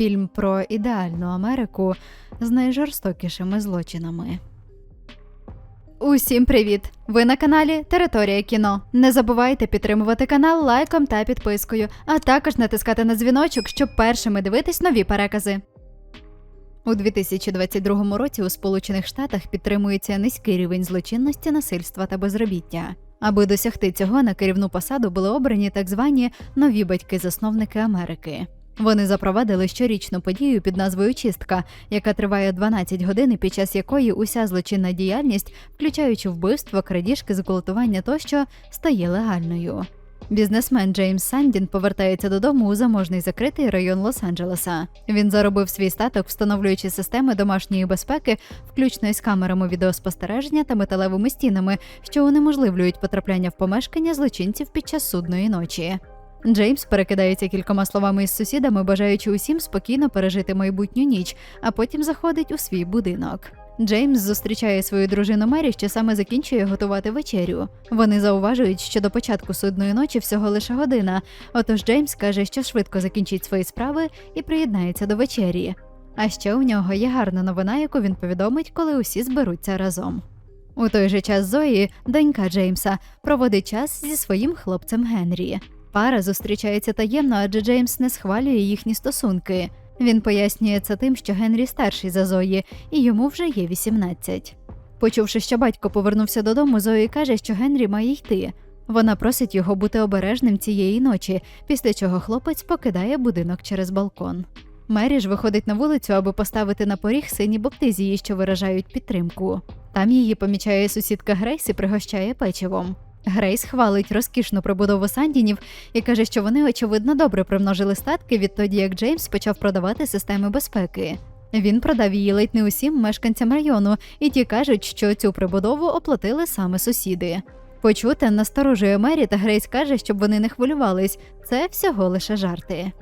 Фільм про ідеальну Америку з найжорстокішими злочинами. Усім привіт! Ви на каналі Територія кіно. Не забувайте підтримувати канал лайком та підпискою, а також натискати на дзвіночок, щоб першими дивитись нові перекази. У 2022 році у Сполучених Штатах підтримується низький рівень злочинності, насильства та безробіття. Аби досягти цього, на керівну посаду були обрані так звані нові батьки-засновники Америки. Вони запровадили щорічну подію під назвою Чистка, яка триває 12 годин, під час якої уся злочинна діяльність, включаючи вбивство, крадіжки, зґвалтування тощо, стає легальною. Бізнесмен Джеймс Сандін повертається додому у заможний закритий район Лос-Анджелеса. Він заробив свій статок, встановлюючи системи домашньої безпеки, включно із камерами відеоспостереження та металевими стінами, що унеможливлюють потрапляння в помешкання злочинців під час судної ночі. Джеймс перекидається кількома словами із сусідами, бажаючи усім спокійно пережити майбутню ніч, а потім заходить у свій будинок. Джеймс зустрічає свою дружину Мері, що саме закінчує готувати вечерю. Вони зауважують, що до початку судної ночі всього лише година. Отож Джеймс каже, що швидко закінчить свої справи і приєднається до вечері. А ще у нього є гарна новина, яку він повідомить, коли усі зберуться разом. У той же час Зої, донька Джеймса, проводить час зі своїм хлопцем Генрі. Пара зустрічається таємно, адже Джеймс не схвалює їхні стосунки. Він пояснює це тим, що Генрі старший за Зої, і йому вже є 18. Почувши, що батько повернувся додому, Зої каже, що Генрі має йти. Вона просить його бути обережним цієї ночі, після чого хлопець покидає будинок через балкон. Мері ж виходить на вулицю, аби поставити на поріг сині боптизії, що виражають підтримку. Там її помічає сусідка Грейс і пригощає печивом. Грейс хвалить розкішну прибудову Сандінів і каже, що вони очевидно добре примножили статки відтоді, як Джеймс почав продавати системи безпеки. Він продав її ледь не усім мешканцям району, і ті кажуть, що цю прибудову оплатили саме сусіди. Почуте насторожує Мері та Грейс каже, щоб вони не хвилювались. Це всього лише жарти.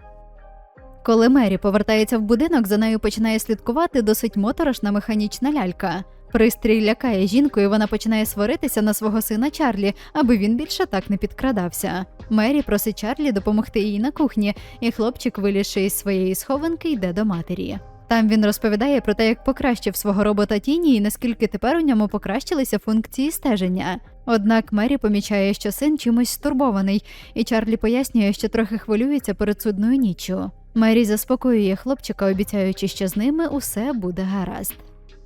Коли Мері повертається в будинок, за нею починає слідкувати досить моторошна механічна лялька. Пристрій лякає жінку, і вона починає сваритися на свого сина Чарлі, аби він більше так не підкрадався. Мері просить Чарлі допомогти їй на кухні, і хлопчик, вилізши із своєї схованки, йде до матері. Там він розповідає про те, як покращив свого робота тіні і наскільки тепер у ньому покращилися функції стеження. Однак Мері помічає, що син чимось стурбований, і Чарлі пояснює, що трохи хвилюється перед судною ніччю. Мері заспокоює хлопчика, обіцяючи, що з ними усе буде гаразд.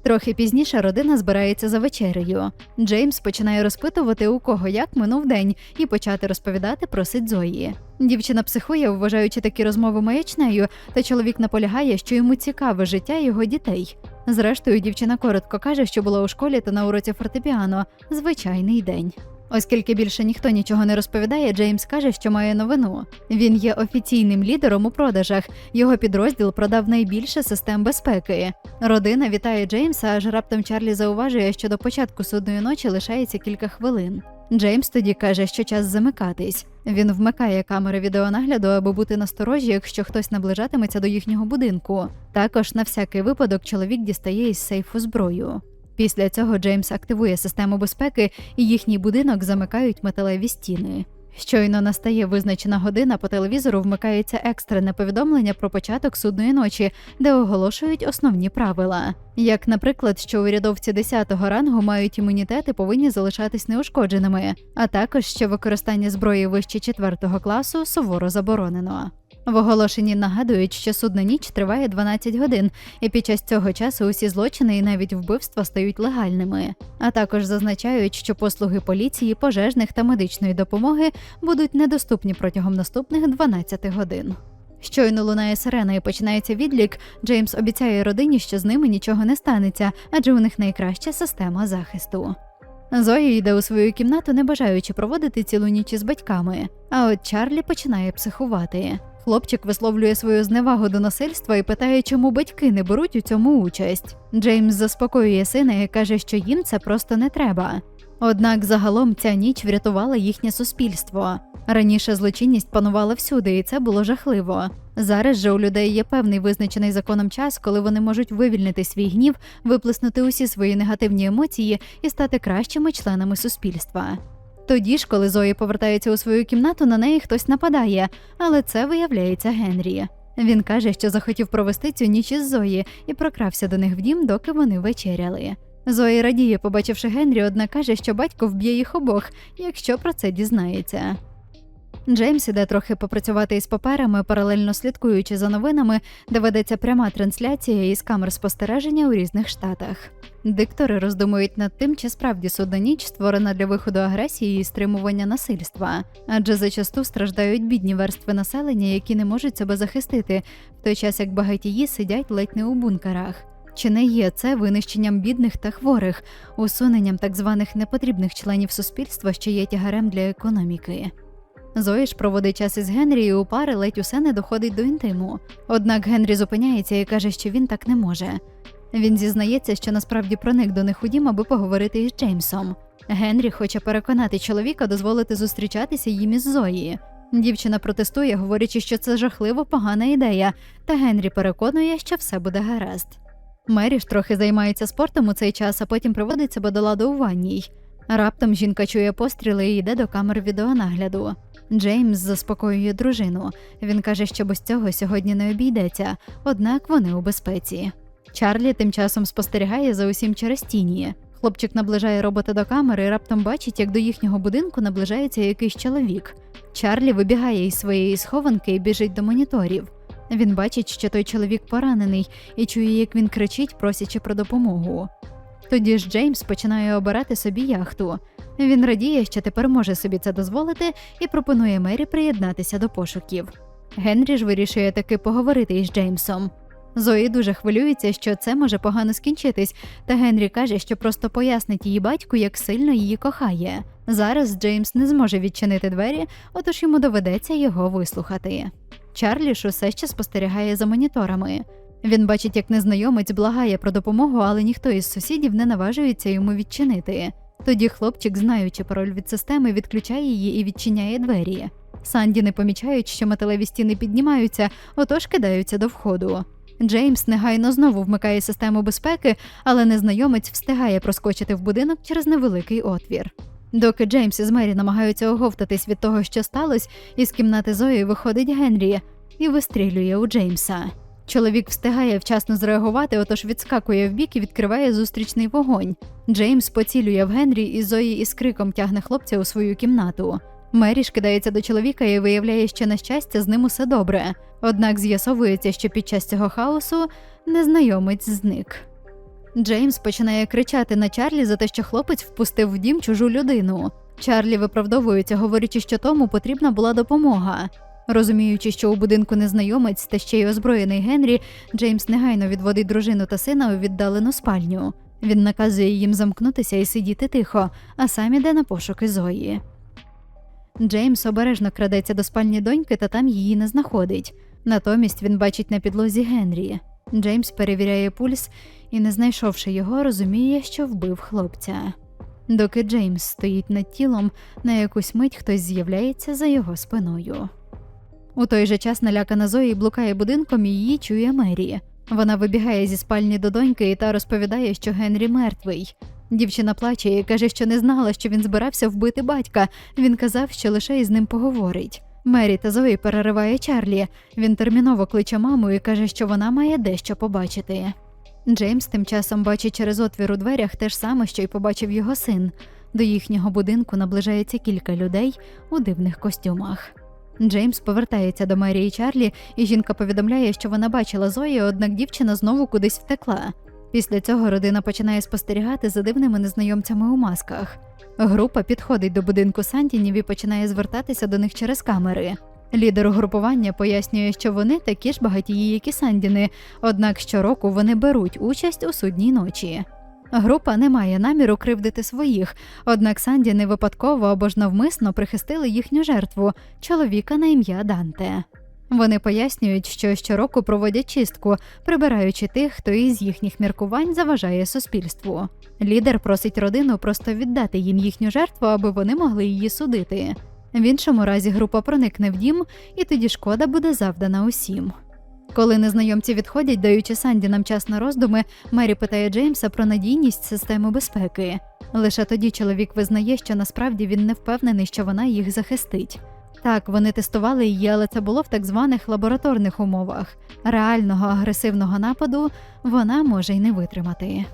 Трохи пізніше родина збирається за вечерею. Джеймс починає розпитувати, у кого як минув день, і почати розповідати просить Зої. Дівчина психує, вважаючи такі розмови маячнею, та чоловік наполягає, що йому цікаве життя його дітей. Зрештою, дівчина коротко каже, що була у школі та на уроці фортепіано. Звичайний день. Оскільки більше ніхто нічого не розповідає, Джеймс каже, що має новину. Він є офіційним лідером у продажах. Його підрозділ продав найбільше систем безпеки. Родина вітає Джеймса, аж раптом Чарлі зауважує, що до початку судної ночі лишається кілька хвилин. Джеймс тоді каже, що час замикатись. Він вмикає камери відеонагляду, аби бути насторожі, якщо хтось наближатиметься до їхнього будинку. Також на всякий випадок чоловік дістає із сейфу зброю. Після цього Джеймс активує систему безпеки, і їхній будинок замикають металеві стіни. Щойно настає визначена година, по телевізору вмикається екстрене повідомлення про початок судної ночі, де оголошують основні правила. Як, наприклад, що урядовці 10-го рангу мають імунітет і повинні залишатись неушкодженими, а також що використання зброї вище 4-го класу суворо заборонено. В оголошенні нагадують, що судна ніч триває 12 годин, і під час цього часу усі злочини і навіть вбивства стають легальними. А також зазначають, що послуги поліції, пожежних та медичної допомоги будуть недоступні протягом наступних 12 годин. Щойно лунає сирена і починається відлік. Джеймс обіцяє родині, що з ними нічого не станеться, адже у них найкраща система захисту. Зоя йде у свою кімнату, не бажаючи проводити цілу ніч із батьками. А от Чарлі починає психувати. Хлопчик висловлює свою зневагу до насильства і питає, чому батьки не беруть у цьому участь. Джеймс заспокоює сина і каже, що їм це просто не треба. Однак загалом ця ніч врятувала їхнє суспільство. Раніше злочинність панувала всюди, і це було жахливо. Зараз же у людей є певний визначений законом час, коли вони можуть вивільнити свій гнів, виплеснути усі свої негативні емоції і стати кращими членами суспільства. Тоді ж, коли Зої повертається у свою кімнату, на неї хтось нападає, але це виявляється Генрі. Він каже, що захотів провести цю ніч із Зої і прокрався до них в дім, доки вони вечеряли. Зої радіє, побачивши Генрі, однак каже, що батько вб'є їх обох, якщо про це дізнається. Джеймс іде трохи попрацювати із паперами, паралельно слідкуючи за новинами, де ведеться пряма трансляція із камер спостереження у різних штатах. Диктори роздумують над тим, чи справді судна ніч створена для виходу агресії і стримування насильства, адже зачасту страждають бідні верстви населення, які не можуть себе захистити, в той час як багатії сидять ледь не у бункерах. Чи не є це винищенням бідних та хворих, усуненням так званих непотрібних членів суспільства, що є тягарем для економіки? Зої ж проводить час із Генрі, і у пари ледь усе не доходить до інтиму. Однак Генрі зупиняється і каже, що він так не може. Він зізнається, що насправді проник до них у дім, аби поговорити із Джеймсом. Генрі хоче переконати чоловіка дозволити зустрічатися їм із Зої. Дівчина протестує, говорячи, що це жахливо погана ідея, та Генрі переконує, що все буде гаразд. Мері ж трохи займається спортом у цей час, а потім приводить себе до ладу у ванній. Раптом жінка чує постріли і йде до камер відеонагляду. Джеймс заспокоює дружину. Він каже, що без цього сьогодні не обійдеться, однак вони у безпеці. Чарлі тим часом спостерігає за усім через тіні. Хлопчик наближає робота до камери і раптом бачить, як до їхнього будинку наближається якийсь чоловік. Чарлі вибігає із своєї схованки і біжить до моніторів. Він бачить, що той чоловік поранений, і чує, як він кричить, просячи про допомогу. Тоді ж Джеймс починає обирати собі яхту. Він радіє, що тепер може собі це дозволити, і пропонує Мері приєднатися до пошуків. Генрі ж вирішує таки поговорити із Джеймсом. Зої дуже хвилюється, що це може погано скінчитись, та Генрі каже, що просто пояснить її батьку, як сильно її кохає. Зараз Джеймс не зможе відчинити двері, отож йому доведеться його вислухати. Чарлі ж усе ще спостерігає за моніторами. Він бачить, як незнайомець благає про допомогу, але ніхто із сусідів не наважується йому відчинити. Тоді хлопчик, знаючи пароль від системи, відключає її і відчиняє двері. Санді не помічають, що металеві стіни піднімаються, отож кидаються до входу. Джеймс негайно знову вмикає систему безпеки, але незнайомець встигає проскочити в будинок через невеликий отвір. Доки Джеймс із Мері намагаються оговтатись від того, що сталося, із кімнати Зої виходить Генрі і вистрілює у Джеймса. Чоловік встигає вчасно зреагувати, отож відскакує вбік і відкриває зустрічний вогонь. Джеймс поцілює в Генрі і Зої із криком тягне хлопця у свою кімнату. Мері ж кидається до чоловіка і виявляє, що на щастя з ним усе добре. Однак з'ясовується, що під час цього хаосу незнайомець зник. Джеймс починає кричати на Чарлі за те, що хлопець впустив в дім чужу людину. Чарлі виправдовується, говорячи, що тому потрібна була допомога. Розуміючи, що у будинку незнайомець та ще й озброєний Генрі, Джеймс негайно відводить дружину та сина у віддалену спальню. Він наказує їм замкнутися і сидіти тихо, а сам іде на пошуки Зої. Джеймс обережно крадеться до спальні доньки та там її не знаходить. Натомість він бачить на підлозі Генрі. Джеймс перевіряє пульс і, не знайшовши його, розуміє, що вбив хлопця. Доки Джеймс стоїть над тілом, на якусь мить хтось з'являється за його спиною. У той же час налякана Зої блукає будинком і її чує Мері. Вона вибігає зі спальні до доньки та розповідає, що Генрі мертвий. Дівчина плаче і каже, що не знала, що він збирався вбити батька. Він казав, що лише із ним поговорить. Мері та Зої перериває Чарлі. Він терміново кличе маму і каже, що вона має дещо побачити. Джеймс тим часом бачить через отвір у дверях те ж саме, що й побачив його син. До їхнього будинку наближається кілька людей у дивних костюмах. Джеймс повертається до Мері і Чарлі, і жінка повідомляє, що вона бачила Зої, однак дівчина знову кудись втекла. Після цього родина починає спостерігати за дивними незнайомцями у масках. Група підходить до будинку Сантінів і починає звертатися до них через камери. Лідер угрупування пояснює, що вони такі ж багатії, як і Сандіни, однак щороку вони беруть участь у судній ночі. Група не має наміру кривдити своїх, однак Сандіни випадково або ж навмисно прихистили їхню жертву чоловіка на ім'я Данте. Вони пояснюють, що щороку проводять чистку, прибираючи тих, хто із їхніх міркувань заважає суспільству. Лідер просить родину просто віддати їм їхню жертву, аби вони могли її судити. В іншому разі група проникне в дім, і тоді шкода буде завдана усім. Коли незнайомці відходять, даючи Санді нам час на роздуми, Мері питає Джеймса про надійність системи безпеки. Лише тоді чоловік визнає, що насправді він не впевнений, що вона їх захистить. Так, вони тестували її, але це було в так званих лабораторних умовах. Реального агресивного нападу вона може й не витримати.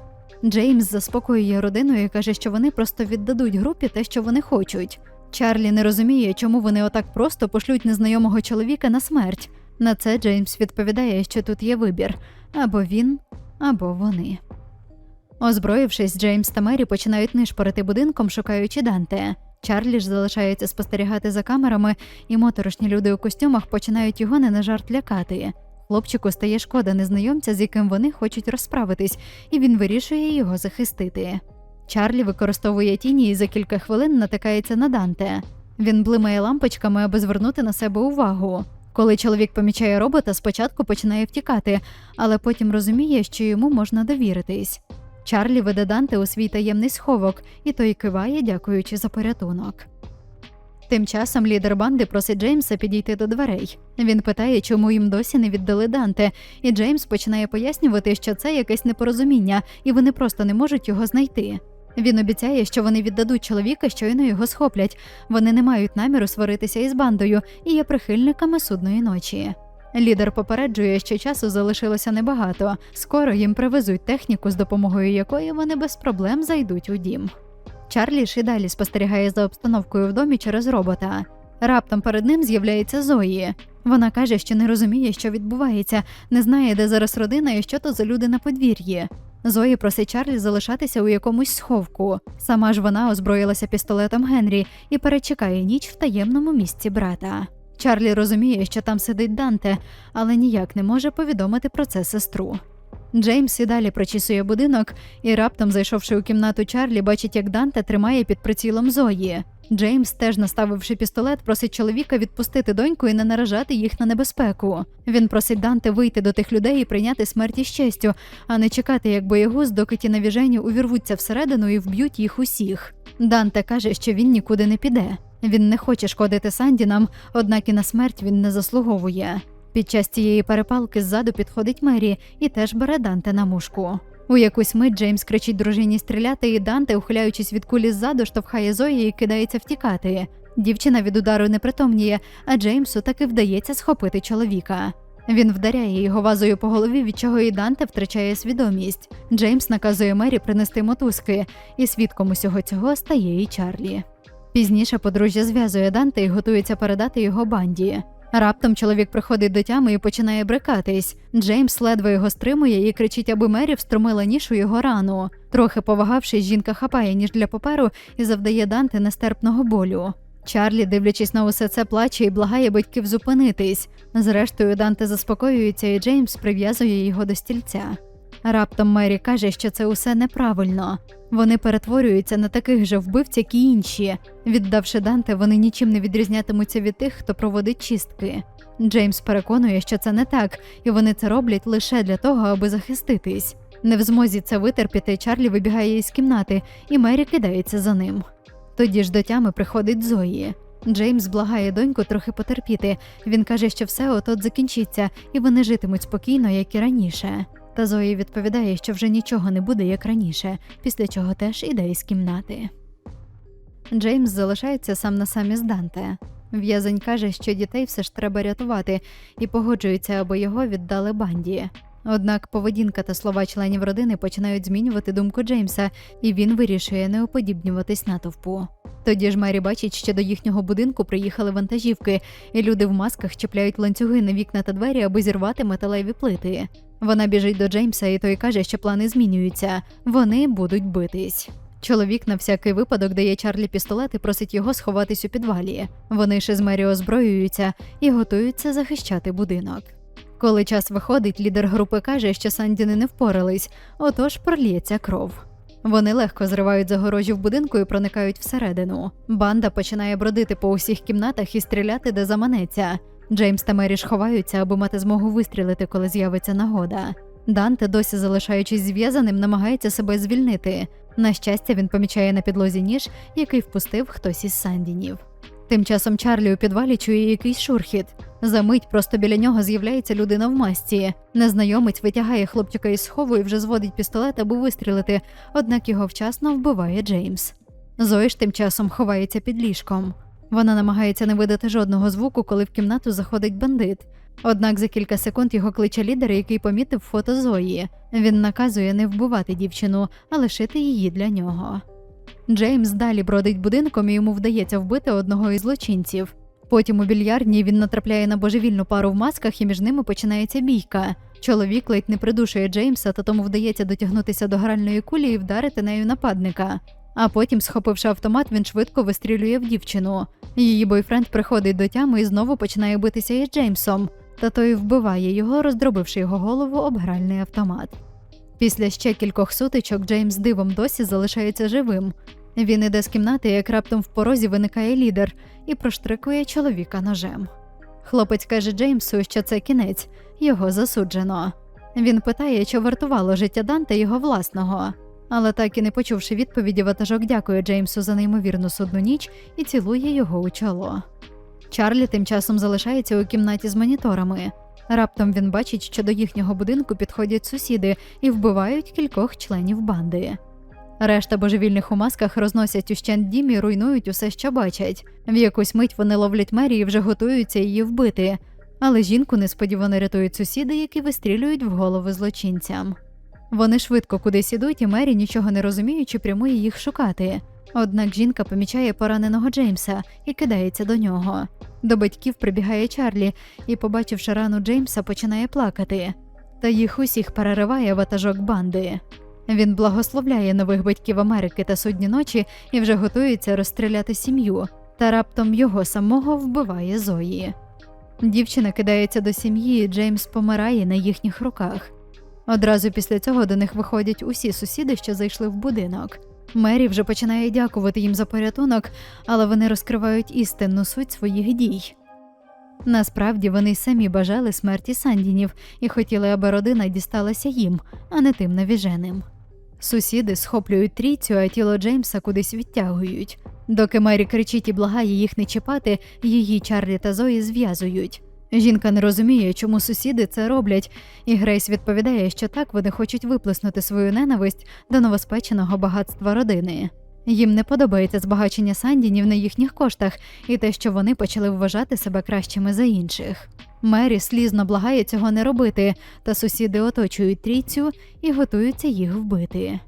Джеймс заспокоює родину і каже, що вони просто віддадуть групі те, що вони хочуть. Чарлі не розуміє, чому вони отак просто пошлють незнайомого чоловіка на смерть. На це Джеймс відповідає, що тут є вибір або він, або вони. Озброївшись, Джеймс та Мері починають нишпорити будинком, шукаючи Данте. Чарлі ж залишається спостерігати за камерами, і моторошні люди у костюмах починають його не на жарт лякати. Хлопчику стає шкода незнайомця, з яким вони хочуть розправитись, і він вирішує його захистити. Чарлі використовує тіні і за кілька хвилин натикається на Данте. Він блимає лампочками, аби звернути на себе увагу. Коли чоловік помічає робота, спочатку починає втікати, але потім розуміє, що йому можна довіритись. Чарлі веде Данте у свій таємний сховок, і той киває, дякуючи за порятунок. Тим часом лідер банди просить Джеймса підійти до дверей. Він питає, чому їм досі не віддали Данте, і Джеймс починає пояснювати, що це якесь непорозуміння, і вони просто не можуть його знайти. Він обіцяє, що вони віддадуть чоловіка, щойно його схоплять. Вони не мають наміру сваритися із бандою і є прихильниками судної ночі. Лідер попереджує, що часу залишилося небагато. Скоро їм привезуть техніку, з допомогою якої вони без проблем зайдуть у дім. Чарлі ж і далі спостерігає за обстановкою в домі через робота. Раптом перед ним з'являється Зої. Вона каже, що не розуміє, що відбувається, не знає, де зараз родина і що то за люди на подвір'ї. Зої просить Чарлі залишатися у якомусь сховку. Сама ж вона озброїлася пістолетом Генрі і перечекає ніч в таємному місці брата. Чарлі розуміє, що там сидить Данте, але ніяк не може повідомити про це сестру. Джеймс і далі прочісує будинок і раптом, зайшовши у кімнату Чарлі, бачить, як Данте тримає під прицілом Зої. Джеймс, теж наставивши пістолет, просить чоловіка відпустити доньку і не наражати їх на небезпеку. Він просить Данте вийти до тих людей і прийняти смерть із честю, а не чекати, як боєгуз, доки ті навіжені увірвуться всередину і вб'ють їх усіх. Данте каже, що він нікуди не піде. Він не хоче шкодити Сандінам, однак і на смерть він не заслуговує. Під час цієї перепалки ззаду підходить Мері і теж бере Данте на мушку. У якусь мить Джеймс кричить дружині стріляти, і Данте, ухиляючись від кулі ззаду, штовхає Зої і кидається втікати. Дівчина від удару не притомніє, а Джеймсу таки вдається схопити чоловіка. Він вдаряє його вазою по голові, від чого і Данте втрачає свідомість. Джеймс наказує Мері принести мотузки, і свідком усього цього стає і Чарлі. Пізніше подружжя зв'язує Данте і готується передати його банді. Раптом чоловік приходить до тями і починає брикатись. Джеймс ледве його стримує і кричить, аби Мері встромила ніж у його рану. Трохи повагавшись, жінка хапає ніж для паперу і завдає Данте нестерпного болю. Чарлі, дивлячись на усе це, плаче і благає батьків зупинитись. Зрештою, Данте заспокоюється, і Джеймс прив'язує його до стільця. Раптом Мері каже, що це усе неправильно. Вони перетворюються на таких же вбивць, як і інші. Віддавши Данте, вони нічим не відрізнятимуться від тих, хто проводить чистки. Джеймс переконує, що це не так, і вони це роблять лише для того, аби захиститись. Не в змозі це витерпіти, Чарлі вибігає із кімнати, і Мері кидається за ним. Тоді ж до тями приходить Зої. Джеймс благає доньку трохи потерпіти. Він каже, що все от-от закінчиться, і вони житимуть спокійно, як і раніше. Та Зої відповідає, що вже нічого не буде як раніше, після чого теж іде із кімнати. Джеймс залишається сам на сам із Данте. В'язень каже, що дітей все ж треба рятувати, і погоджується, аби його віддали банді. Однак поведінка та слова членів родини починають змінювати думку Джеймса, і він вирішує не уподібнюватись натовпу. Тоді ж Мері бачить, що до їхнього будинку приїхали вантажівки, і люди в масках чіпляють ланцюги на вікна та двері, аби зірвати металеві плити. Вона біжить до Джеймса, і той каже, що плани змінюються. Вони будуть битись. Чоловік на всякий випадок дає Чарлі пістолет і просить його сховатись у підвалі. Вони ще з Мері озброюються і готуються захищати будинок. Коли час виходить, лідер групи каже, що Сандіни не впорались, отож проліється кров. Вони легко зривають загорожі в будинку і проникають всередину. Банда починає бродити по усіх кімнатах і стріляти, де заманеться. Джеймс та Мері ж ховаються, аби мати змогу вистрілити, коли з'явиться нагода. Данте, досі залишаючись зв'язаним, намагається себе звільнити. На щастя, він помічає на підлозі ніж, який впустив хтось із Сандінів. Тим часом Чарлі у підвалі чує якийсь шурхіт. Замить просто біля нього з'являється людина в масці. Незнайомець витягає хлопчика із схову і вже зводить пістолет, аби вистрілити, однак його вчасно вбиває Джеймс. Зої ж тим часом ховається під ліжком. Вона намагається не видати жодного звуку, коли в кімнату заходить бандит. Однак за кілька секунд його кличе лідер, який помітив фото Зої. Він наказує не вбивати дівчину, а лишити її для нього. Джеймс далі бродить будинком і йому вдається вбити одного із злочинців. Потім у більярдні він натрапляє на божевільну пару в масках, і між ними починається бійка. Чоловік ледь не придушує Джеймса, та тому вдається дотягнутися до гральної кулі і вдарити нею нападника. А потім, схопивши автомат, він швидко вистрілює в дівчину. Її бойфренд приходить до тями і знову починає битися із Джеймсом, та той вбиває його, роздробивши його голову об гральний автомат. Після ще кількох сутичок Джеймс дивом досі залишається живим. Він іде з кімнати, як раптом в порозі виникає лідер і проштрикує чоловіка ножем. Хлопець каже Джеймсу, що це кінець, його засуджено. Він питає, чи вартувало життя Данте його власного. Але так і не почувши відповіді, ватажок дякує Джеймсу за неймовірну судну ніч і цілує його у чоло. Чарлі тим часом залишається у кімнаті з моніторами. Раптом він бачить, що до їхнього будинку підходять сусіди і вбивають кількох членів банди. Решта божевільних у масках розносять ущент дім і руйнують усе, що бачать. В якусь мить вони ловлять Мері і вже готуються її вбити. Але жінку несподівано рятують сусіди, які вистрілюють в голови злочинцям. Вони швидко кудись ідуть, і Мері, нічого не розуміючи, прямує їх шукати. Однак жінка помічає пораненого Джеймса і кидається до нього. До батьків прибігає Чарлі і, побачивши рану Джеймса, починає плакати. Та їх усіх перериває ватажок банди. Він благословляє нових батьків Америки та судні ночі і вже готується розстріляти сім'ю, та раптом його самого вбиває Зої. Дівчина кидається до сім'ї, і Джеймс помирає на їхніх руках. Одразу після цього до них виходять усі сусіди, що зайшли в будинок. Мері вже починає дякувати їм за порятунок, але вони розкривають істинну суть своїх дій. Насправді вони самі бажали смерті Сандінів і хотіли, аби родина дісталася їм, а не тим навіженим. Сусіди схоплюють трійцю, а тіло Джеймса кудись відтягують. Доки Мері кричить і благає їх не чіпати, її Чарлі та Зої зв'язують. Жінка не розуміє, чому сусіди це роблять, і Грейс відповідає, що так вони хочуть виплеснути свою ненависть до новоспеченого багатства родини. Їм не подобається збагачення Сандінів на їхніх коштах і те, що вони почали вважати себе кращими за інших. Мері слізно благає цього не робити, та сусіди оточують трійцю і готуються їх вбити.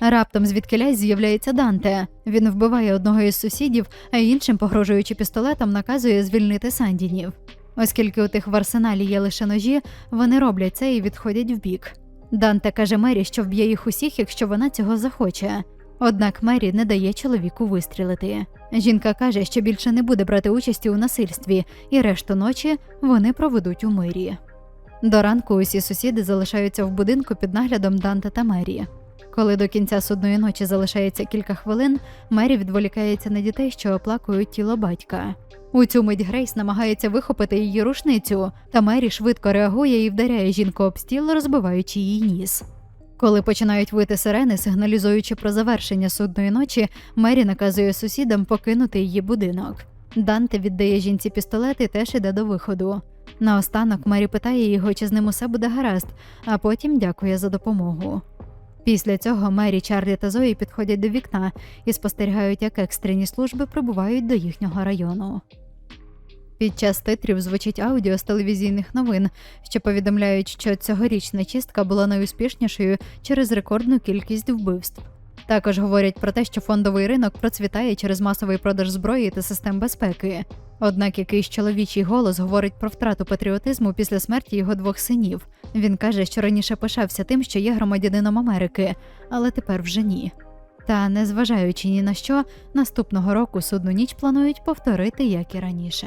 Раптом звідкилясь з'являється Данте. Він вбиває одного із сусідів, а іншим, погрожуючи пістолетом, наказує звільнити Сандінів. Оскільки у тих в арсеналі є лише ножі, вони роблять це і відходять вбік. Данте каже Мері, що вб'є їх усіх, якщо вона цього захоче. Однак Мері не дає чоловіку вистрілити. Жінка каже, що більше не буде брати участі у насильстві, і решту ночі вони проведуть у мирі. До ранку усі сусіди залишаються в будинку під наглядом Данте та Мері. Коли до кінця судної ночі залишається кілька хвилин, Мері відволікається на дітей, що оплакують тіло батька. У цю мить Грейс намагається вихопити її рушницю, та Мері швидко реагує і вдаряє жінку об стіл, розбиваючи її ніс. Коли починають вити сирени, сигналізуючи про завершення судної ночі, Мері наказує сусідам покинути її будинок. Данте віддає жінці пістолет і теж іде до виходу. Наостанок Мері питає його, чи з ним усе буде гаразд, а потім дякує за допомогу. Після цього Мері, Чарлі та Зої підходять до вікна і спостерігають, як екстрені служби прибувають до їхнього району. Під час титрів звучить аудіо з телевізійних новин, що повідомляють, що цьогорічна чистка була найуспішнішою через рекордну кількість вбивств. Також говорять про те, що фондовий ринок процвітає через масовий продаж зброї та систем безпеки. Однак якийсь чоловічий голос говорить про втрату патріотизму після смерті його двох синів. Він каже, що раніше пишався тим, що є громадянином Америки, але тепер вже ні. Та, незважаючи ні на що, наступного року судну ніч планують повторити, як і раніше.